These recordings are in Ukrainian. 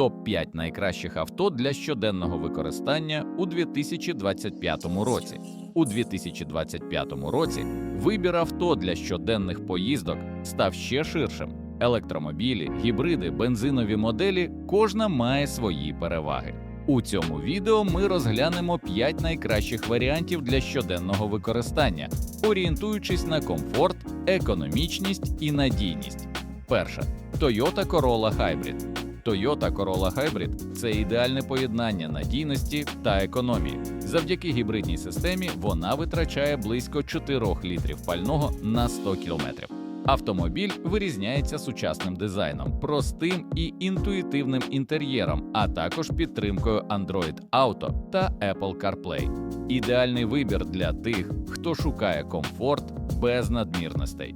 Топ 5 найкращих авто для щоденного використання у 2025 році. У 2025 році вибір авто для щоденних поїздок став ще ширшим. Електромобілі, гібриди, бензинові моделі кожна має свої переваги. У цьому відео ми розглянемо 5 найкращих варіантів для щоденного використання, орієнтуючись на комфорт, економічність і надійність. Перше Toyota Corolla Hybrid. Toyota Corolla Hybrid – це ідеальне поєднання надійності та економії. Завдяки гібридній системі вона витрачає близько 4 літрів пального на 100 кілометрів. Автомобіль вирізняється сучасним дизайном, простим і інтуїтивним інтер'єром, а також підтримкою Android Auto та Apple CarPlay. Ідеальний вибір для тих, хто шукає комфорт без надмірностей.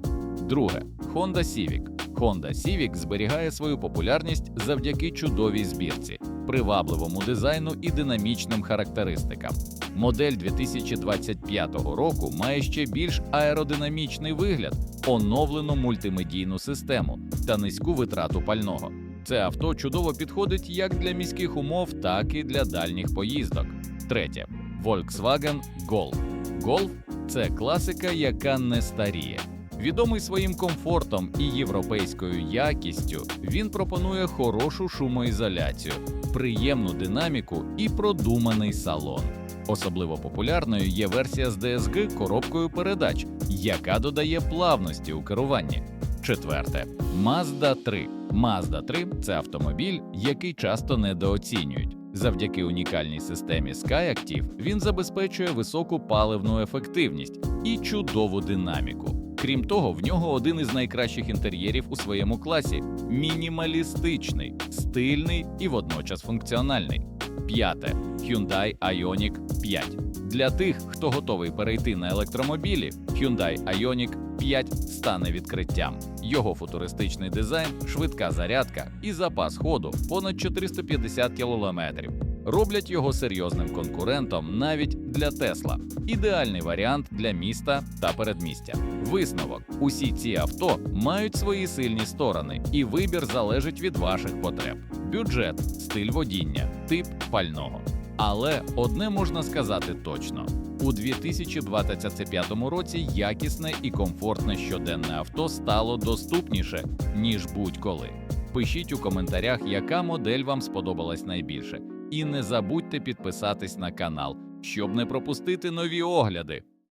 Друге Honda Civic. Honda Civic зберігає свою популярність завдяки чудовій збірці, привабливому дизайну і динамічним характеристикам. Модель 2025 року має ще більш аеродинамічний вигляд, оновлену мультимедійну систему та низьку витрату пального. Це авто чудово підходить як для міських умов, так і для дальніх поїздок. Третє Volkswagen Golf. Golf – це класика, яка не старіє. Відомий своїм комфортом і європейською якістю, він пропонує хорошу шумоізоляцію, приємну динаміку і продуманий салон. Особливо популярною є версія з DSG коробкою передач, яка додає плавності у керуванні. Четверте Mazda 3. Mazda 3 – це автомобіль, який часто недооцінюють. Завдяки унікальній системі SkyActiv він забезпечує високу паливну ефективність і чудову динаміку. Крім того, в нього один із найкращих інтер'єрів у своєму класі мінімалістичний, стильний і водночас функціональний. П'яте Hyundai Ioniq 5. Для тих, хто готовий перейти на електромобілі, Hyundai Ioniq 5 стане відкриттям. Його футуристичний дизайн, швидка зарядка і запас ходу понад 450 кілометрів роблять його серйозним конкурентом навіть для Тесла. Ідеальний варіант для міста та передмістя. Висновок: усі ці авто мають свої сильні сторони, і вибір залежить від ваших потреб: бюджет, стиль водіння, тип пального. Але одне можна сказати точно: у 2025 році якісне і комфортне щоденне авто стало доступніше ніж будь-коли. Пишіть у коментарях, яка модель вам сподобалась найбільше, і не забудьте підписатись на канал, щоб не пропустити нові огляди.